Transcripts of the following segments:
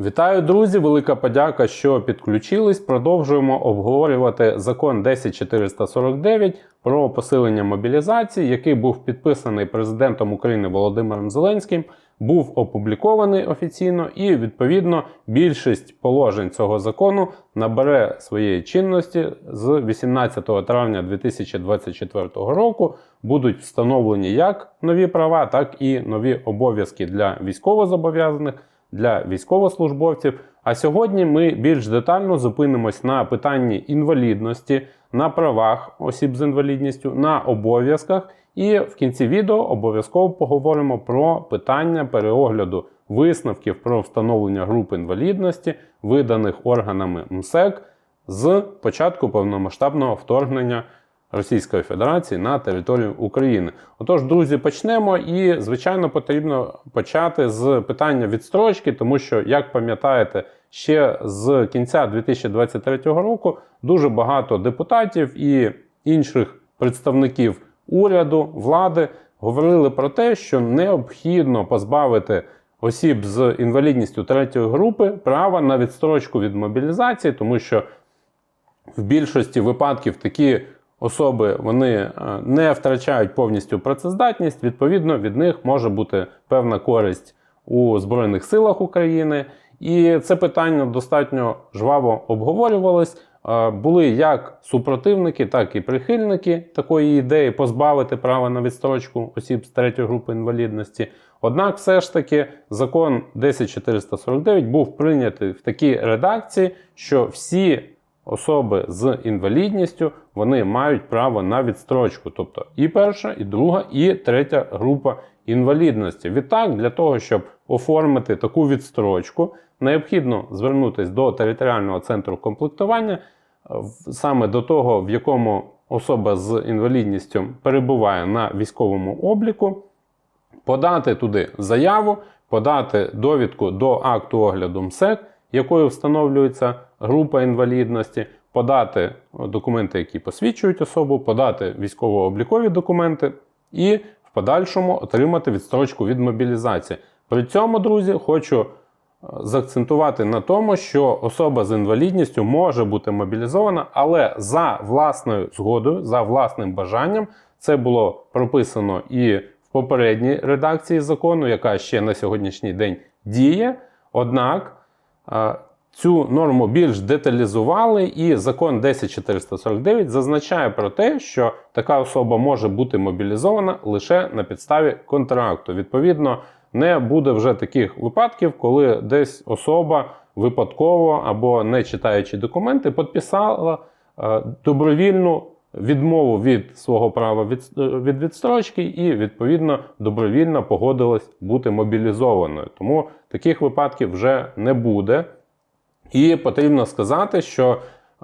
Вітаю, друзі! Велика подяка, що підключились. Продовжуємо обговорювати закон 10449 про посилення мобілізації, який був підписаний президентом України Володимиром Зеленським, був опублікований офіційно, і відповідно більшість положень цього закону набере своєї чинності з 18 травня 2024 року. Будуть встановлені як нові права, так і нові обов'язки для військовозобов'язаних для військовослужбовців. А сьогодні ми більш детально зупинимось на питанні інвалідності, на правах осіб з інвалідністю, на обов'язках. І в кінці відео обов'язково поговоримо про питання переогляду висновків про встановлення групи інвалідності, виданих органами МСЕК з початку повномасштабного вторгнення Російської Федерації на територію України. Отож, друзі, почнемо. І, звичайно, потрібно почати з питання відстрочки, тому що, як пам'ятаєте, ще з кінця 2023 року дуже багато депутатів і інших представників уряду, влади говорили про те, що необхідно позбавити осіб з інвалідністю третьої групи права на відстрочку від мобілізації, тому що в більшості випадків такі особи вони е, не втрачають повністю працездатність. Відповідно, від них може бути певна користь у Збройних силах України. І це питання достатньо жваво обговорювалось. Е, Були як супротивники, так і прихильники такої ідеї позбавити права на відстрочку осіб з третьої групи інвалідності. Однак, все ж таки, закон 10449 був прийнятий в такій редакції, що всі особи з інвалідністю вони мають право на відстрочку, тобто і перша, і друга, і третя група інвалідності. Відтак, для того, щоб оформити таку відстрочку, необхідно звернутися до територіального центру комплектування, саме до того, в якому особа з інвалідністю перебуває на військовому обліку, подати туди заяву, подати довідку до акту огляду МСЕК, якою встановлюється група інвалідності, подати документи, які посвідчують особу, подати військово-облікові документи і в подальшому отримати відстрочку від мобілізації. При цьому, друзі, хочу е, заакцентувати на тому, що особа з інвалідністю може бути мобілізована, але за власною згодою, за власним бажанням, це було прописано і в попередній редакції закону, яка ще на сьогоднішній день діє. Однак цю норму більш деталізували, і закон 10449 зазначає про те, що така особа може бути мобілізована лише на підставі контракту. Відповідно, не буде вже таких випадків, коли десь особа випадково або не читаючи документи, підписала е, добровільну відмову від свого права від, від відстрочки і, відповідно, добровільно погодилась бути мобілізованою. Тому таких випадків вже не буде. І потрібно сказати, що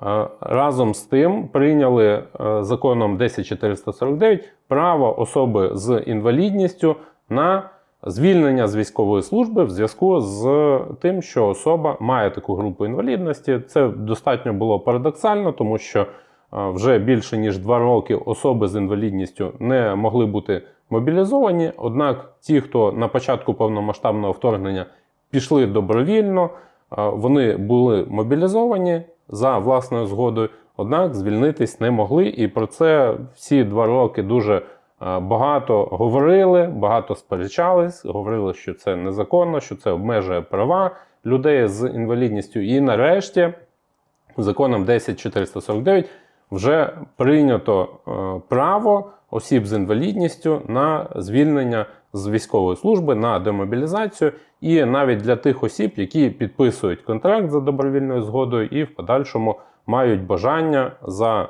е, разом з тим прийняли е, законом 10449 право особи з інвалідністю на звільнення з військової служби в зв'язку з тим, що особа має таку групу інвалідності. Це достатньо було парадоксально, тому що вже більше ніж два роки особи з інвалідністю не могли бути мобілізовані. Однак ті, хто на початку повномасштабного вторгнення пішли добровільно, вони були мобілізовані за власною згодою, однак звільнитись не могли. І про це всі два роки дуже багато говорили, багато сперечались, говорили, що це незаконно, що це обмежує права людей з інвалідністю. І нарешті законом 10449 вже прийнято е, право осіб з інвалідністю на звільнення з військової служби, на демобілізацію, і навіть для тих осіб, які підписують контракт за добровільною згодою і в подальшому мають бажання за е,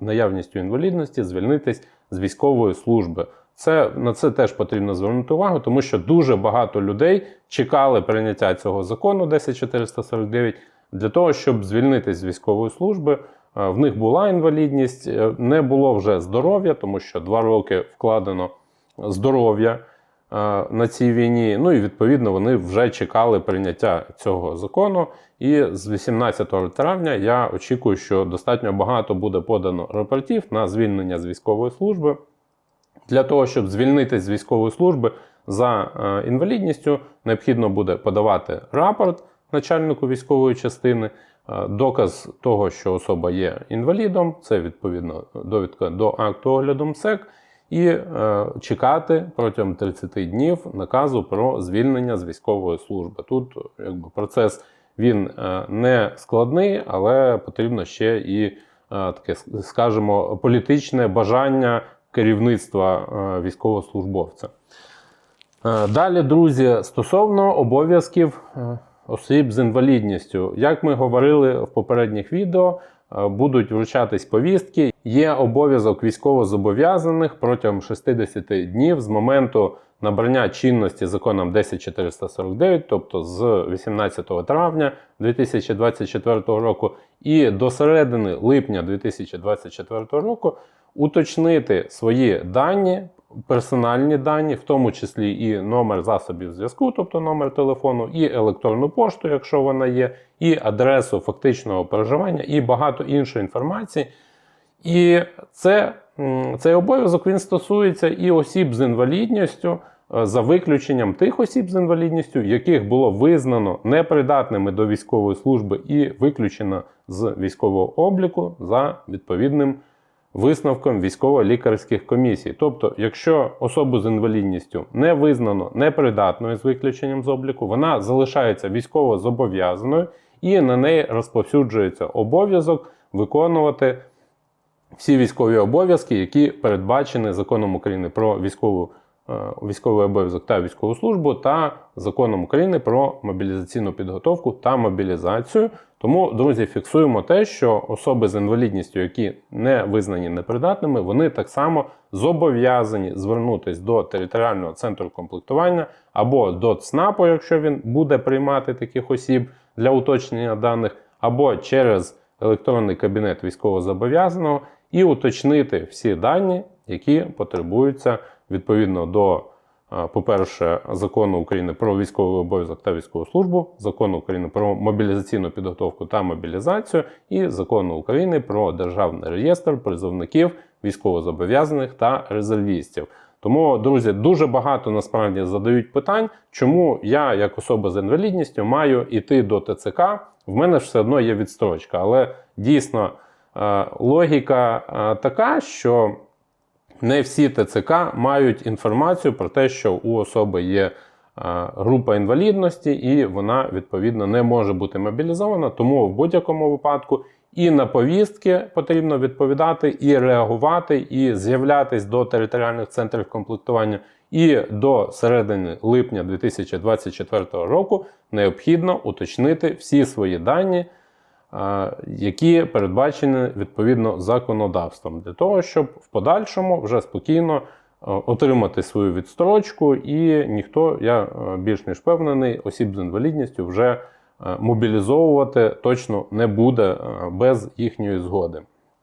наявністю інвалідності звільнитись з військової служби. Це на це теж потрібно звернути увагу, тому що дуже багато людей чекали прийняття цього закону 10449 для того, щоб звільнитись з військової служби. Е, В них була інвалідність, е, не було вже здоров'я, тому що два роки вкладено здоров'я е, на цій війні. Ну і відповідно вони вже чекали прийняття цього закону. І з 18 травня я очікую, що достатньо багато буде подано рапортів на звільнення з військової служби. Для того, щоб звільнитись з військової служби за інвалідністю, необхідно буде подавати рапорт начальнику військової частини. Е, Доказ того, що особа є інвалідом, це відповідно довідка до акту огляду МСЕК, і е, чекати протягом 30 днів наказу про звільнення з військової служби. Тут якби, процес він е, не складний, але потрібно ще і таке, скажімо, політичне бажання керівництва військовослужбовця. Далі, друзі, стосовно обов'язків осіб з інвалідністю, як ми говорили в попередніх відео, е, будуть вручатись повістки. Є обов'язок військовозобов'язаних протягом 60 днів з моменту набрання чинності законом 10449, тобто з 18 травня 2024 року, і до середини липня 2024 року уточнити свої дані, персональні дані, в тому числі і номер засобів зв'язку, тобто номер телефону, і електронну пошту, якщо вона є, і адресу фактичного проживання, і багато іншої інформації. І це, цей обов'язок він стосується і осіб з інвалідністю, е, за виключенням тих осіб з інвалідністю, яких було визнано непридатними до військової служби і виключено з військового обліку за відповідним висновком військово-лікарських комісій. Тобто, якщо особу з інвалідністю не визнано непридатною з виключенням з обліку, вона залишається військово зобов'язаною і на неї розповсюджується обов'язок виконувати всі військові обов'язки, які передбачені законом України про військову, військовий обов'язок та військову службу, та законом України про мобілізаційну підготовку та мобілізацію. Тому, друзі, фіксуємо те, що особи з інвалідністю, які не визнані непридатними, вони так само зобов'язані звернутися до територіального центру комплектування або до ЦНАПу, якщо він буде приймати таких осіб для уточнення даних, або через електронний кабінет військовозобов'язаного і уточнити всі дані, які потребуються відповідно до, е, по-перше, закону України про військовий обов'язок та військову службу, закону України про мобілізаційну підготовку та мобілізацію, і закону України про державний реєстр призовників військовозобов'язаних та резервістів. Тому, друзі, дуже багато насправді задають питань, чому я, як особа з інвалідністю, маю йти до ТЦК. В мене ж все одно є відстрочка, але дійсно е, логіка е, така, що не всі ТЦК мають інформацію про те, що у особи є е, група інвалідності, і вона відповідно не може бути мобілізована. Тому в будь-якому випадку і на повістки потрібно відповідати, і реагувати, і з'являтись до територіальних центрів комплектування. І до середини липня 2024 року необхідно уточнити всі свої дані, які передбачені відповідно законодавством, для того, щоб в подальшому вже спокійно е, отримати свою відстрочку, і ніхто, я е, більш ніж впевнений, осіб з інвалідністю вже е, мобілізовувати точно не буде без їхньої згоди.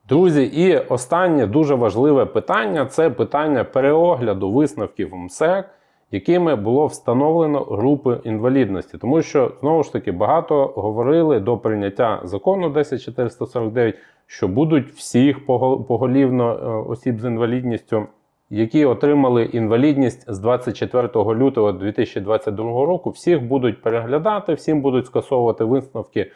Друзі, і останнє дуже важливе питання це питання переогляду висновків МСЕК, якими було встановлено групи інвалідності. Тому що знову ж таки багато говорили до прийняття закону 10449, що будуть всіх поголівно е, осіб з інвалідністю, які отримали інвалідність з 24 лютого 2022 року, всіх будуть переглядати, всім будуть скасовувати висновки е,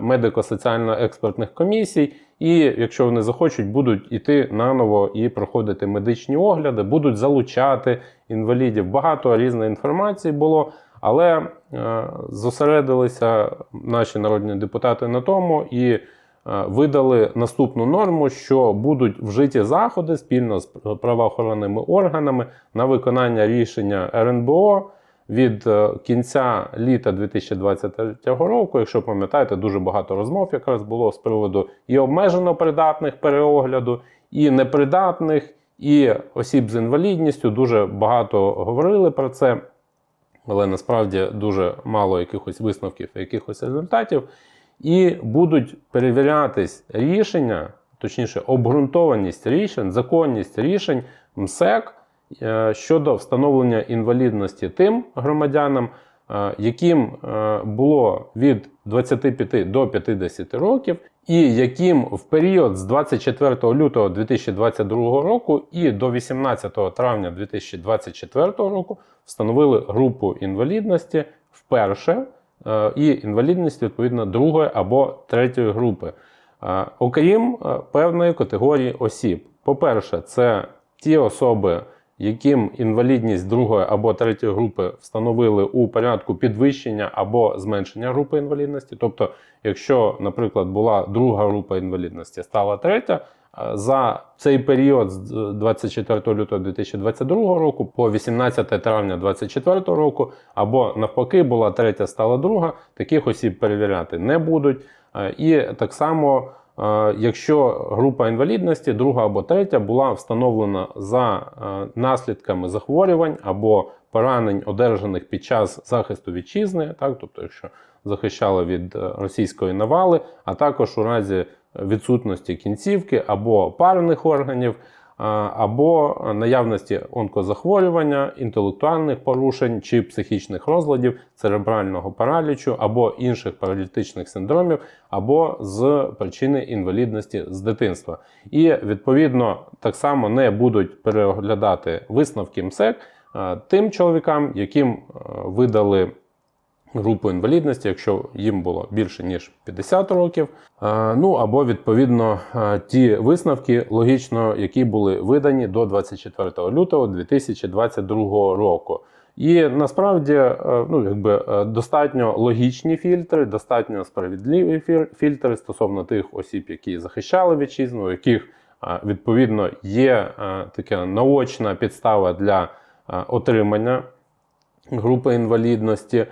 медико-соціально-експертних комісій. І якщо вони захочуть, будуть іти наново і проходити медичні огляди, будуть залучати інвалідів. Багато різної інформації було, але е, зосередилися наші народні депутати на тому і е, видали наступну норму, що будуть вжиті заходи спільно з правоохоронними органами на виконання рішення РНБО від е, кінця літа 2023 року. Якщо пам'ятаєте, дуже багато розмов якраз було з приводу і обмежено придатних переогляду, і непридатних, і осіб з інвалідністю. Дуже багато говорили про це, але насправді дуже мало якихось висновків, якихось результатів. І будуть перевірятись рішення, точніше, обґрунтованість рішень, законність рішень МСЕК щодо встановлення інвалідності тим громадянам, е, яким е, було від 25 до 50 років, і яким в період з 24 лютого 2022 року і до 18 травня 2024 року встановили групу інвалідності вперше е, і інвалідність відповідно другої або третьої групи, Е, окрім е, певної категорії осіб. По-перше, це ті особи, яким інвалідність другої або третьої групи встановили у порядку підвищення або зменшення групи інвалідності. Тобто, якщо, наприклад, була друга група інвалідності, стала третя. е, За цей період з 24 лютого 2022 року по 18 травня 2024 року, або навпаки, була третя, стала друга, таких осіб перевіряти не будуть. Е, І так само, е, якщо група інвалідності, друга або третя, була встановлена за е, наслідками захворювань або поранень, одержаних під час захисту вітчизни, так, тобто, якщо захищали від е, російської навали, а також у разі відсутності кінцівки або парних органів, або наявності онкозахворювання, інтелектуальних порушень чи психічних розладів, церебрального паралічу, або інших паралітичних синдромів, або з причини інвалідності з дитинства. І відповідно так само не будуть переглядати висновки МСЕК тим чоловікам, яким видали групу інвалідності, якщо їм було більше ніж 50 років. Е, Ну або відповідно е, ті висновки, логічно, які були видані до 24 лютого 2022 року. І насправді е, ну, якби, достатньо логічні фільтри, достатньо справедливі фільтри стосовно тих осіб, які захищали вітчизну, у яких відповідно є така наочна підстава для отримання групи інвалідності.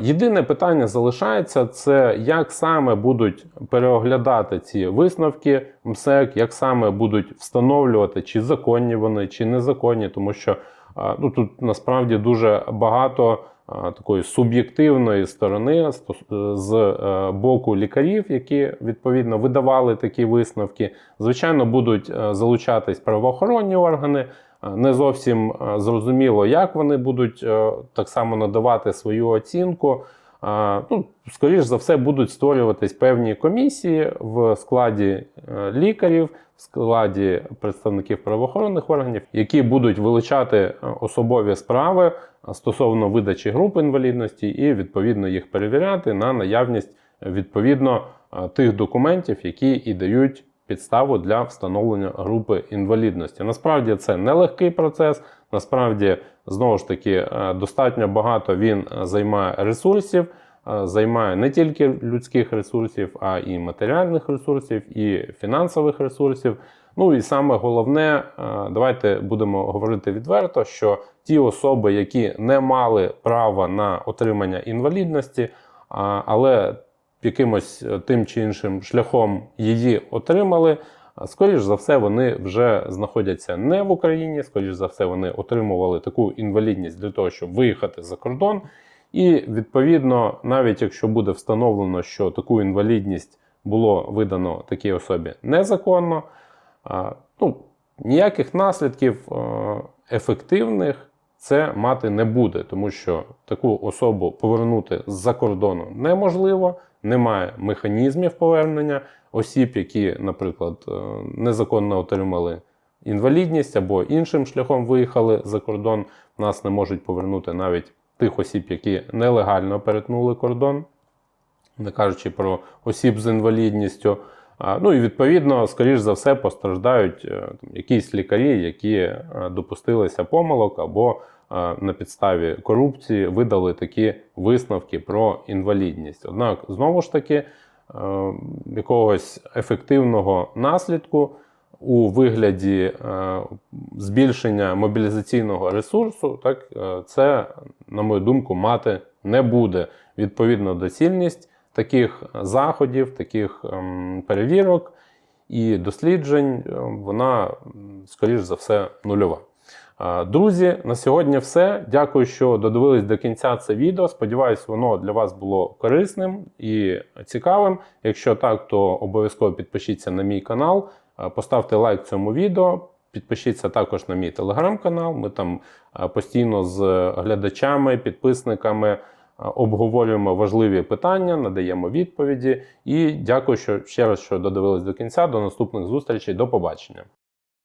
Єдине питання залишається: це як саме будуть переоглядати ці висновки МСЕК, як саме будуть встановлювати, чи законні вони, чи незаконні, тому що ну, тут насправді дуже багато такої суб'єктивної сторони з е, боку лікарів, які відповідно видавали такі висновки. Звичайно, будуть е, залучатись правоохоронні органи. Е, Не зовсім е, зрозуміло, як вони будуть е, так само надавати свою оцінку. Ну, скоріш за все, будуть створюватись певні комісії в складі лікарів, в складі представників правоохоронних органів, які будуть вилучати особові справи стосовно видачі груп інвалідності і відповідно їх перевіряти на наявність відповідно тих документів, які і дають підставу для встановлення групи інвалідності. Насправді це нелегкий процес. Насправді, знову ж таки, е, достатньо багато він е, займає ресурсів, е, займає не тільки людських ресурсів, а і матеріальних ресурсів, і фінансових ресурсів. Ну і саме головне, давайте будемо говорити відверто, що ті особи, які не мали права на отримання інвалідності, але якимось е, тим чи іншим шляхом її отримали. Скоріш за все, вони вже знаходяться не в Україні, скоріш за все, вони отримували таку інвалідність для того, щоб виїхати за кордон. І відповідно, навіть якщо буде встановлено, що таку інвалідність було видано такій особі незаконно, ну, ніяких наслідків е, ефективних це мати не буде, тому що таку особу повернути з-за кордону неможливо, немає механізмів повернення осіб, які, наприклад, е, незаконно отримали інвалідність або іншим шляхом виїхали за кордон. Нас не можуть повернути навіть тих осіб, які нелегально перетнули кордон, не кажучи про осіб з інвалідністю. Ну і відповідно, скоріш за все, постраждають е, якісь лікарі, які е, допустилися помилок або на підставі корупції видали такі висновки про інвалідність. Однак, знову ж таки, е, якогось ефективного наслідку у вигляді е, збільшення мобілізаційного ресурсу, так, е, це, на мою думку, мати не буде. Відповідно, доцільність таких заходів, таких ем, перевірок і досліджень, е, вона, скоріш за все, нульова. Е, Друзі, на сьогодні все. Дякую, що додивились до кінця це відео. Сподіваюсь, воно для вас було корисним і цікавим. Якщо так, то обов'язково підпишіться на мій канал, е, поставте лайк цьому відео. Підпишіться також на мій телеграм-канал. Ми там е, постійно з глядачами, підписниками обговорюємо важливі питання, надаємо відповіді. І дякую що ще раз, що додивились до кінця. До наступних зустрічей. До побачення.